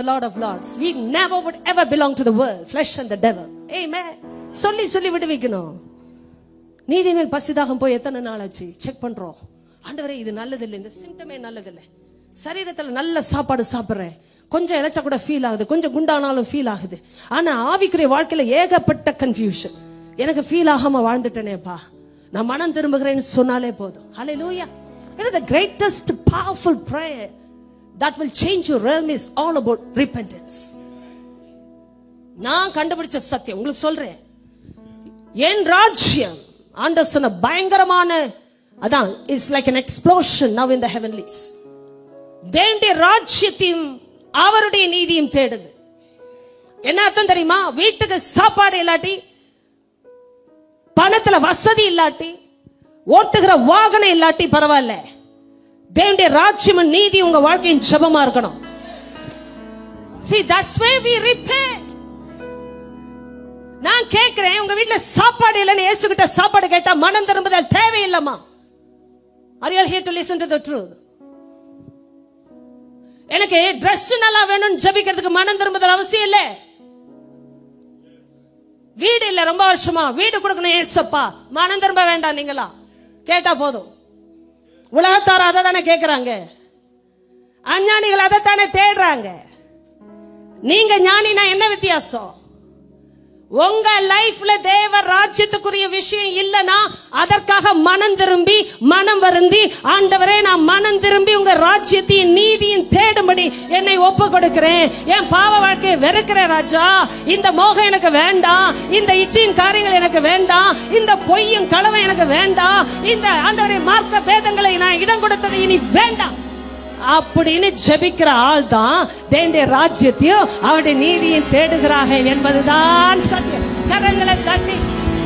the Lord of Lords. We never would ever belong to the world, flesh and the devil. Amen. சொல்லி சொல்லி விடுவிக்கணும். நீதினில் பசிதாகம் போய் எத்தனை நாள் ஆச்சு? செக் பண்றோம். ஆண்டவரே இது நல்லதில்லை. இந்த சிம்டமே நல்லதில்லை. சரீரத்துல நல்ல சாப்பாடு சாப்பிட்றேன். கொஞ்சம் இழைச்சா கூட ஃபீல் ஆகுது. கொஞ்சம் குண்டானாலும் ஃபீல் ஆகுது. ஆனா ஆவிக்குரிய வாழ்க்கையில் ஏகப்பட்ட கன்ஃபியூஷன் எனக்கு ஃபீல் ஆகாம வாழ்ந்துட்டேனேப்பா. நான் மனம் திரும்புகிறேன்னு சொன்னாலே போதும். Hallelujah it is the greatest powerful prayer that will change your realm is all about repentance. நான் கண்டுபிடிச்ச சத்தியம் உங்களுக்கு சொல்றேன். என் ராஜ்யம் ஆண்டர் சொன்ன பயங்கரமான அதான் it's like an explosion now in the heavenlies தேவனுடைய ராஜ்யத்தையும் அவருடைய நீதியும் தேடுது. என்ன அர்த்தம் தெரியுமா? வீட்டுக்கு சாப்பாடு இல்லாட்டி பணத்துல வசதி இல்லாட்டி ஓட்டுகிற வாகனம் இல்லாட்டி பரவாயில்ல. தேவனுடைய ராஜ்யம் நீதி உங்க வாழ்க்கையின் ஜெபமா இருக்கணும். See that's why we repent. நான் கேட்கிறேன் உங்க வீட்ல சாப்பாடு இல்லைன்னு இயேசு கிட்ட சாப்பாடு கேட்டா மனம் திரும்புதல் தேவையில்லம்மா. Are you all here to listen to the truth? எனக்கு Dress நல்லா வேணும்னு ஜெபிக்கிறதுக்கு மனம் திரும்புதல் அவசியம் இல்லை. வீடு இல்ல ரொம்ப வருஷமா. வீடு கொடுக்கணும் ஏசப்பா மனம் திரும்ப வேண்டாம் நீங்களா. கேட்டா போதும். உலகத்தார் அதை தானே கேட்கிறாங்க அஞ்ஞானிகள் அதை தானே தேடுறாங்க? நீங்க ஞானினா என்ன வித்தியாசம்? உங்க லைஃப்ல தேவ ராஜ்யத்துக்குரிய விஷயம் இல்லனா அதற்காக மனம் திரும்பி மனம் வருந்தி ஆண்டவரே நான் மனம் திரும்பி உங்க ராஜ்யத்தையும் நீதியும் தேடும்படி என்னை ஒப்பு கொடுக்கிறேன் என் பாவ வாழ்க்கையை வெறுக்கிறேன் ராஜா இந்த மோகம் எனக்கு வேண்டாம் இந்த இச்சையின் காரியங்கள் எனக்கு வேண்டாம் இந்த பொய்யும் களவை எனக்கு வேண்டாம் இந்த ஆண்டவரை மார்க்க பேதங்களை நான் இடம் கொடுத்தது இனி வேண்டாம். அப்படின்னு ஜெபிக்கிற ஆள் தான் தேண்டிய ராஜ்யத்தையும் அவருடைய நீதியும் தேடுகிறாங்க என்பதுதான் சத்தியம். கரங்களை தட்டி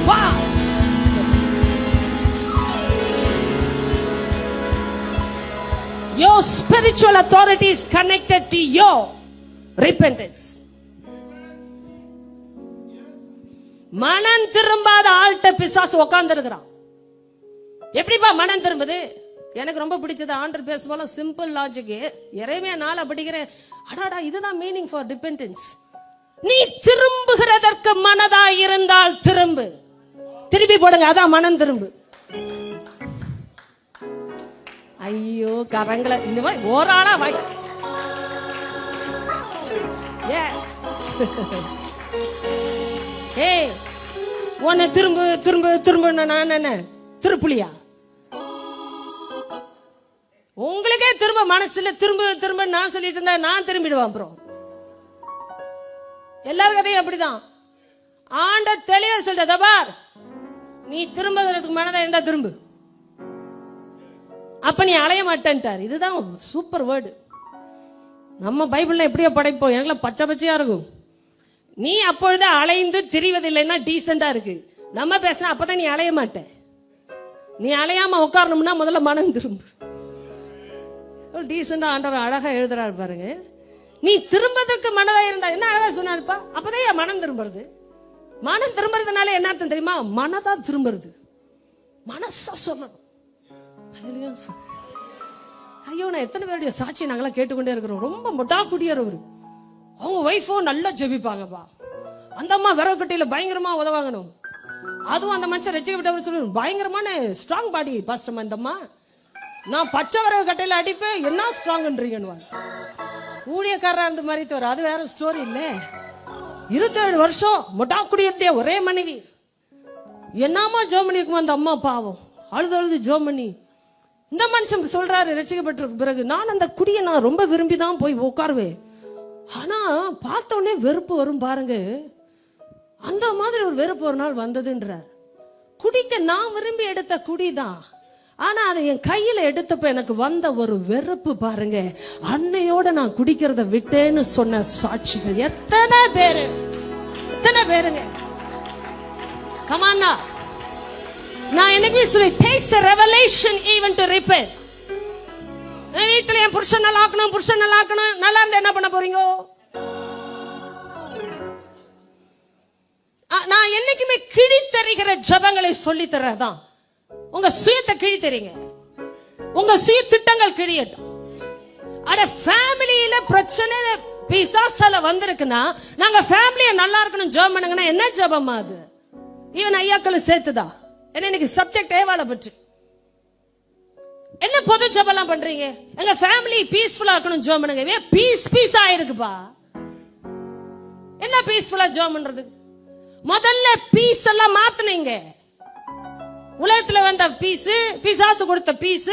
வா! Your spiritual authority is connected to your repentance. மனம் திரும்பாத ஆள்கிட்ட பிசாசு உட்கார்ந்து இருக்கிறான் எப்படிப்பா மனம் திரும்புது? எனக்கு ரொம்ப பிடிச்சது ஆண்டர் பேசும்போல சிம்பிள் லாஜிக் இறைமையா நாளை படிக்கிறேன் அடாடா இதுதான் மீனிங் ஃபார் டிபெண்டன்ஸ் நீ திரும்புகிறதற்கு மனதா இருந்தால் திரும்பு. திருப்பி போடுங்க அதான் மனம் திரும்பு. ஐயோ கரங்களை இந்த மாதிரி ஓராளா வாய். எஸ் ஏய் உன்னை திரும்ப திரும்ப திரும்ப நான் என்ன? திருப்புலியா? உங்களுக்கே திரும்ப மனசுல திரும்ப திரும்ப நான் சொல்லிட்டு இருந்தா நான் திரும்பிடுவேன் ப்ரோ எல்லாரும் கதையும் அப்படிதான். ஆண்ட தெளிவா சொல்றத பார் நீ திரும்புறதுக்கு மனதா இருந்தா திரும்பு. அப்ப நீ அலைய மாட்டேன்ட்டார். இதுதான் சூப்பர் வேர்டு நம்ம பைபிள்ல எப்படியோ படைப்போம். எனக்குலாம் பச்சை பச்சையா இருக்கும். நீ அப்பொழுது அலைந்து திரிவதில்லைன்னா டீசெண்டா இருக்கு. நம்ம பேசினா அப்பதான் நீ அலைய மாட்ட. நீ அலையாம உட்காரணும்னா முதல்ல மனம் திரும்பு. டீசெண்டா ஆண்டவர் அழகா எழுதுறாரு பாருங்க. நீ திரும்பதற்கு மனதா இருந்தா என்ன அழகா சொன்னாருப்பா? அப்பதான் என் மனம் திரும்புறது. மனம் திரும்புறதுனால என்ன அர்த்தம் தெரியுமா? மனதா திரும்புறது. மனசா சொல்லணும். ஐயோ நான் எத்தனை பேருடைய சாட்சியை நாங்களாம் கேட்டுக்கொண்டே இருக்கிறோம். ரொம்ப மொட்டா குடியார் அவரு. அவங்க ஒய்ஃபும் நல்லா ஜெபிப்பாங்கப்பா. அந்த அம்மா விரவு கட்டையில பயங்கரமா உதவாங்கணும். அதுவும் அந்த மனுஷன் ரசிக்கப்பட்டவர் சொல்லு பயங்கரமான ஸ்ட்ராங் பாடி பாஸ்டம்மா இந்த அம்மா. நான் பச்சை வரவு கட்டையில் அடிப்பேன் என்ன ஸ்ட்ராங்ன்றீங்கன்னு ஊழியக்காரராக இருந்த மாதிரி தவிர அது வேற ஸ்டோரி இல்லை. இருபத்தேழு வருஷம் முட்டாக்குடியுடைய ஒரே மனைவி. என்னமா ஜோமணி இருக்கும் அந்த அம்மா பாவம். அழுது அழுது ஜோமணி இந்த மனுஷன் சொல்றாரு ரசிக்கப்பட்ட பிறகு. நான் அந்த குடியை நான் ரொம்ப விரும்பி தான் போய் உட்காருவேன். ஆனா பார்த்த வெறுப்பு வரும் பாருங்க. அந்த மாதிரி ஒரு வெறுப்பு ஒரு நாள் வந்ததுன்றார். குடிக்க நான் விரும்பி எடுத்த குடிதான். ஆனா அதை என் கையில எடுத்தப்ப எனக்கு வந்த ஒரு வெறுப்பு பாருங்க. அன்னையோட நான் குடிக்கிறத விட்டேன்னு சொன்ன சாட்சிகள் எத்தனை பேரு? எத்தனை பேருங்க? கமானா நான் என்னைக்குமே சொல்லி takes revelation even to repair வீட்டுல என் புருஷன் நல்லா ஆக்கணும் புருஷன் நல்லா ஆக்கணும் நல்லா இருந்தா என்ன பண்ண போறீங்க? ஆ, நான் என்னைக்குமே கிழித்தறிகிற ஜபங்களை சொல்லி தர்றதான் உங்க சுயத்தை கிழித்தறீங்க உங்க சுய திட்டங்கள் கிழியட்டும். அட ஃபேமிலியில பிரச்சனை பிசாசால வந்திருக்குன்னா நாங்க ஃபேமிலியை நல்லா இருக்கணும் ஜெபம் பண்ணுங்கன்னா என்ன ஜெபமா அது? ஈவன் ஐயாக்களும் சேர்த்துதா? ஏன்னா இன்னைக்கு சப்ஜெக்ட் ஏவாளை பற்றி. என்ன பொது ஜெபம்லாம் பண்றீங்க? எங்க ஃபேமிலி பீஸ்ஃபுல்லா இருக்கணும் ஜெபம் பண்ணுங்க. பீஸ் பீஸ் ஆயிருக்குப்பா? என்ன பீஸ்ஃபுல்லா ஜெபம் பண்றது? முதல்ல பீஸ உலகத்துல வந்த பீஸ் பிசாசு கொடுத்த பீஸ்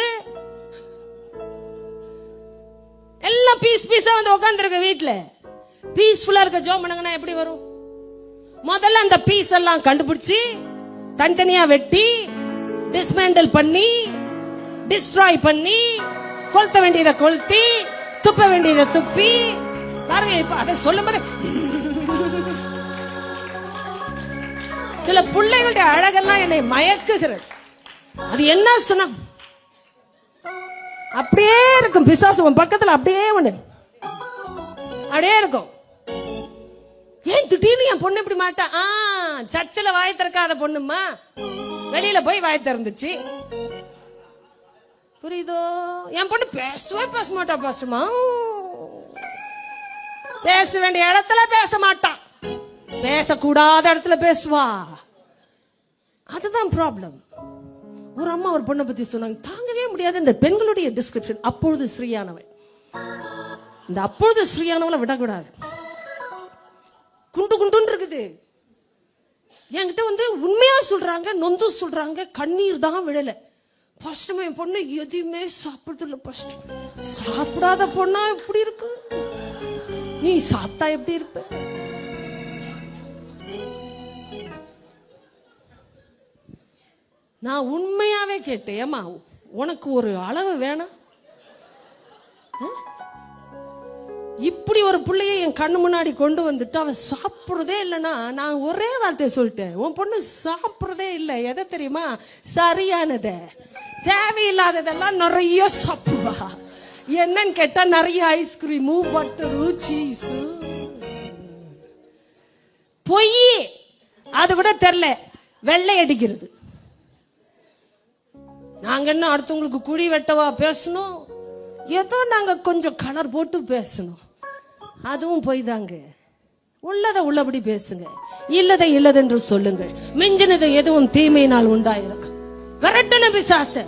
எல்லாம் பீஸ் பீஸா வந்து உட்காந்துருக்க வீட்டுல பீஸ்ஃபுல்லா இருக்க ஜோம் பண்ணுங்கன்னா எப்படி வரும்? முதல்ல அந்த பீஸ் எல்லாம் கண்டுபிடிச்சு தனித்தனியா வெட்டி டிஸ்மேண்டல் பண்ணி டிஸ்ட்ராய் பண்ணி கொளுத்த வேண்டியதை கொளுத்தி துப்ப வேண்டியதை துப்பி. பாருங்க இப்ப அதை சொல்லும் போது சில பிள்ளைகளுடைய அழகெல்லாம் என்னை மயக்குகிறது. அது என்ன சொன்ன அப்படியே இருக்கும் பிசாசு உன் பக்கத்துல அப்படியே ஒண்ணு அப்படியே இருக்கும். ஏன் திடீர்னு என் பொண்ணு இப்படி மாட்டா? ஆ சர்ச்சில் வாய் திறக்காத பொண்ணுமா? வெளியில போய் வாய் திறந்துச்சு. புரியுதோ? என் பொண்ணு பேசவே பேச மாட்டா பேசுமா பேச வேண்டிய இடத்துல பேச மாட்டான் பேசக்கூடாத இடத்துல பேசுவா. அதுதான் ப்ராப்ளம் ஒரு அம்மா ஒரு பொண்ணை பத்தி சொன்னாங்க தாங்கவே முடியாது இந்த பெண்களுடைய டிஸ்கிரிப்ஷன் அப்பொழுது ஸ்ரீயானவள். இந்த அப்பொழுது ஸ்ரீயானவளை விடக்கூடாது. குண்டு குண்டுன்னு இருக்குது. என்கிட்ட வந்து உண்மையா சொல்றாங்க நொந்து சொல்றாங்க கண்ணீர் தான் விழல. ஃபர்ஸ்ட் என் பொண்ணு எதையுமே சாப்பிடுறது இல்லை ஃபர்ஸ்ட் சாப்பிடாத பொண்ணா எப்படி இருக்கு? நீ சாப்பிட்டா எப்படி இருப்ப? நான் உண்மையாவே கேட்டேன் ஏமா உனக்கு ஒரு அளவு வேணாம். ஆ? இப்படி ஒரு பிள்ளைய என் கண்ணு முன்னாடி கொண்டு வந்துட்டு அவன் சாப்பிட்றதே இல்லைன்னா நான் ஒரே வார்த்தையை சொல்லிட்டேன். உன் பொண்ணு சாப்பிட்றதே இல்லை. எதை தெரியுமா? சரியானதை. தேவையில்லாததெல்லாம் நிறைய சாப்பிடுவா. என்னன்னு கேட்டா நிறைய ஐஸ்கிரீமு பட்டரு சீஸு பொய். அது கூட தெரில. வெள்ளை அடிக்கிறது. நாங்க என்ன அடுத்தவங்களுக்கு குழி வெட்டவா பேசணும்? ஏதோ நாங்க கொஞ்சம் கலர் போட்டு பேசணும். அதுவும் போய் தாங்க உள்ளதை உள்ளபடி பேசுங்க. இல்லதை இல்லதென்று சொல்லுங்கள். மிஞ்சினது எதுவும் தீமையினால் உண்டாயிருக்கும் விரட்டன பிசாச.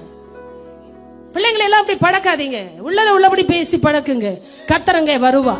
பிள்ளைங்களை எல்லாம் அப்படி பழக்காதீங்க. உள்ளதை உள்ளபடி பேசி பழக்குங்க. கத்தரங்க வருவா